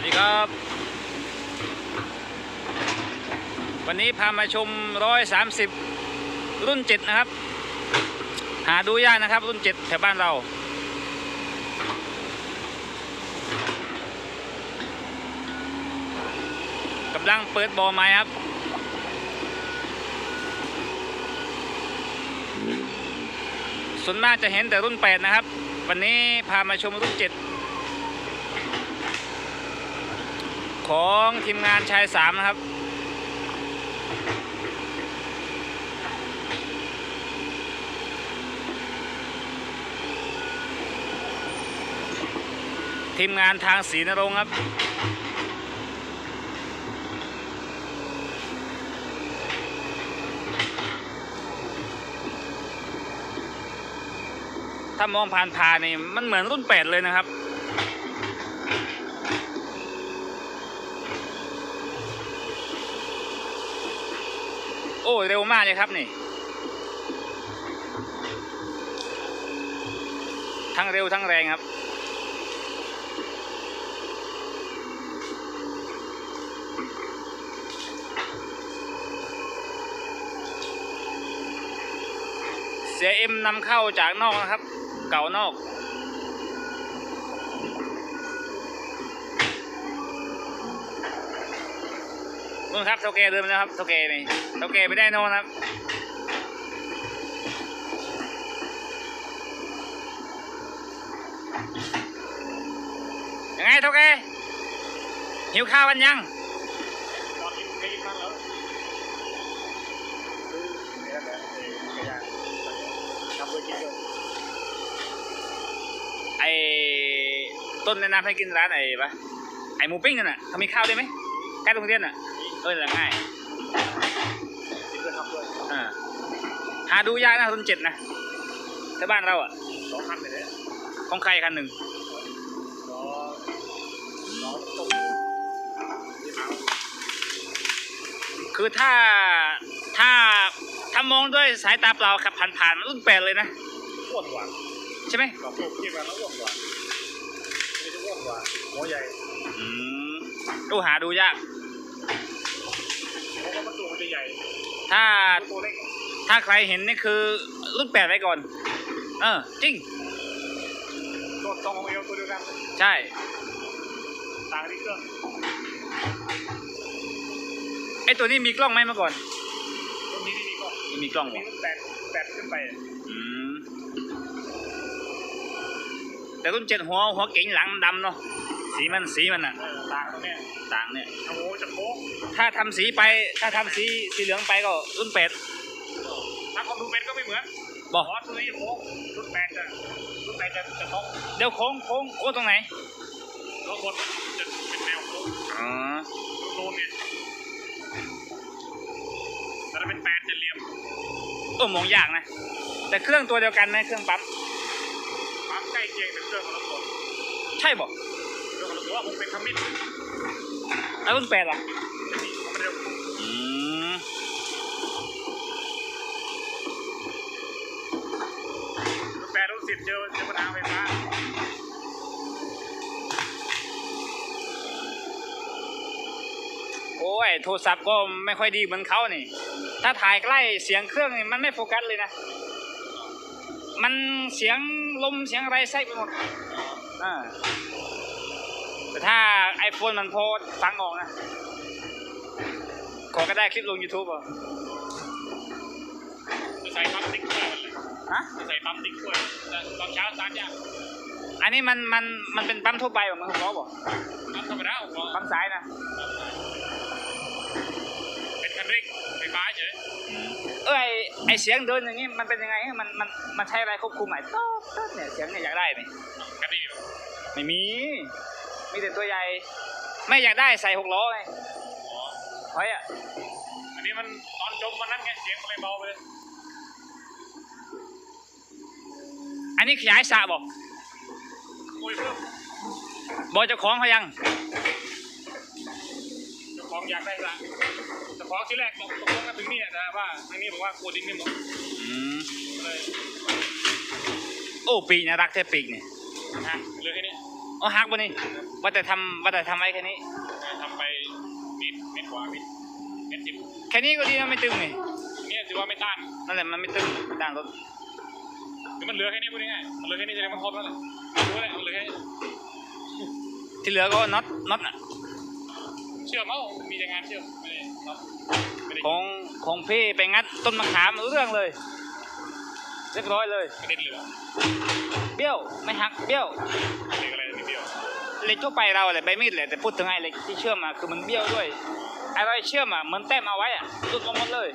วัสดีครับ วันนี้พามาชม 130 รุ่น 7 นะครับ หาดูยากนะครับ รุ่น 7 แถวบ้านเรา กำลังเปิดบอไม้ครับส่วนมากจะเห็นแต่รุ่น 8 นะครับ วันนี้พามาชมรุ่น 7 ของทีมงานชาย3นะครับ ทีมงานทางศรีนรงครับถ้ามองผ่านผ่านๆนี่มันเหมือนรุ่น8เลยนะครับ โอ้เร็วมากเลยครับนี่ ทั้งเร็วทั้งแรงครับ เสียเอ็มนำเข้าจากนอกนะครับ เก่านอก นู่นครับเท่าแกเดินมาแล้วครับเท่าแกนี่เท่าแกไปได้นอนครับยังไงเท่าแกหิวข้าวกันยังไอ้ต้นแนะนำให้กินร้านไอ้ปะไอ้หมูปิ้งนั่นน่ะเขามีข้าวได้ไหมใกล้โรงเรียนน่ะ เออนั่นแหละง่ายกินด้วยทำด้วยอ่าหาดูยากนะรุ่นเจ็ดนะแต่บ้านเราอะสองคันเลยเนี่ยของใครคันหนึ่งสองสองต้มที่หาคือถ้าถ้าถ้ามองด้วยสายตาเปล่าขับผ่านๆมันรุ่นแปดเลยนะอ้วนกว่าใช่ไหมบอกลูกที่กันแล้วอ้วนกว่าไม่ได้อ้วนกว่าหัวใหญ่อืมดูหาดูยาก เพราะว่ามันตัวมันจะใหญ่ถ้าตัวเล็กถ้าใครเห็นนี่คือรุ่นแปดไว้ก่อน เออ จริงตัวตรงของเอวตัวเดียวกันใช่ต่างที่เครื่องไอตัวนี้มีกล้องไหมเมื่อก่อนตรงนี้นี่ก็ไม่มีกล้องมีวะรุ่นแปดแปดขึ้นไปอืมแต่รุ่นเจ็ดหัวหัวเก๋งหลังดำเนาะ สีมันสีมันอะเออต่างตรงเนี้ยต่างเนี่ย โอ้โหจะโค้งถ้าทำสีไป ถ้าทำสีสีเหลืองไปก็รุ่นแปดถ้าคนดูเป็นก็ไม่เหมือนบอกอ๋อตัวนี้โค้งรุ่นแปดจะรุ่นแปดจะจะท้องเดี๋ยวโค้งโค้งโค้งตรงไหนรถบนจะเป็นแนวโค้งอ๋อโลนเนี่ยแต่ถ้าเป็นแปดจะเหลี่ยมเออมองยากนะ แต่เครื่องตัวเดียวกันไหมเครื่องปั๊มปั๊มใกล้เคียงเป็นเครื่องของรถบนใช่บอก เครื่องของรถบนว่าผมเป็นขมิ้นแล้วรุ่นแปดล่ะจะมีเขาไม่ได้อืมรุ่นแปดรุ่นสิบเจอเจอปัญหาไฟฟ้าโอ้ยโทรศัพท์ก็ไม่ค่อยดีเหมือนเขานี่ ถ้าถ่ายใกล้เสียงเครื่องนี่มันไม่โฟกัสเลยนะ มันเสียงลมเสียงอะไรแทรกไปหมดอ่า แต่ถ้า iPhone มันพอฟังออกนะ ขอก็ได้คลิปลง YouTube อะจะใส่ปั๊มติ๊กด้วยฮะจะใส่ปั๊มติ๊กด้วยแต่ตอนเช้าสตาร์ทยากอันนี้มันมันมันเป็นปั๊มทั่วไปเหรอมันหกล้อบอกปั๊มธรรมดาผมปั๊มซ้ายนะ เป็นคันเร่งไฟฟ้าเฉยเอ้ยไอเสียงเดินอย่างนี้มันเป็นยังไงมันมันมันใช้อะไรควบคุมไหมต๊อกต๊อกเนี่ยเสียงเนี่ยอยากได้ไหมคันนี้อยู่ไม่มี มีแต่ตัวใหญ่ ไม่อยากได้ใส่หกล้อไงอ๋อเฮ้ยอะ อันนี้มันตอนจมวันนั้นไงเสียงมันเลยเบาไปเลยอันนี้ขยายสระบอกโอ้ยเพิ่มบอกเจ้าของเขายัง เจ้าของอยากได้ละเจ้าของที่แรกบอกตกลงกันถึงนี่นะว่าทางนี้บอกว่ากลัวดินไม่หมดอืม เลยโอ้ปีกนะรักแท้ปีกเนี่ยฮะเหลือแค่นี้ อ๋อหักบนนี่ว่าแต่ทำว่าแต่ทำไว้แค่นี้ ทำไปเม็ดเม็ดกว่าเม็ดเม็ดสิบแค่นี้ก็ดีนะไม่ตึงนี่เนี่ยถือว่าไม่ต้านนั่นแหละมันไม่ตึงด้านรถหรือมันเหลือแค่นี้พูดง่ายๆมันเหลือแค่นี้แสดงมันทบแล้วแหละรู้แหละมันเหลือแค่นี้ที่เหลือก็น็อตน็อตอะเชื่อมเอ้ามีแต่งานเชื่อมไม่ได้ครับไม่ได้ของของพี่ไปงัดต้นมะขามรู้เรื่องเลย เรียบร้อยเลยไม่ได้เหลือเบี้ยวไม่หักเบี้ยวเล็กอะไรนิด เดียวเหล็กทั่วไปเราแหละใบมีดแหละแต่พูดถึงไอ้เหล็กที่เชื่อมอะคือมันเบี้ยวด้วยไอ้ไรเชื่อมอะเหมือนแต้มเอาไว้อะหลุดลงหมดเลย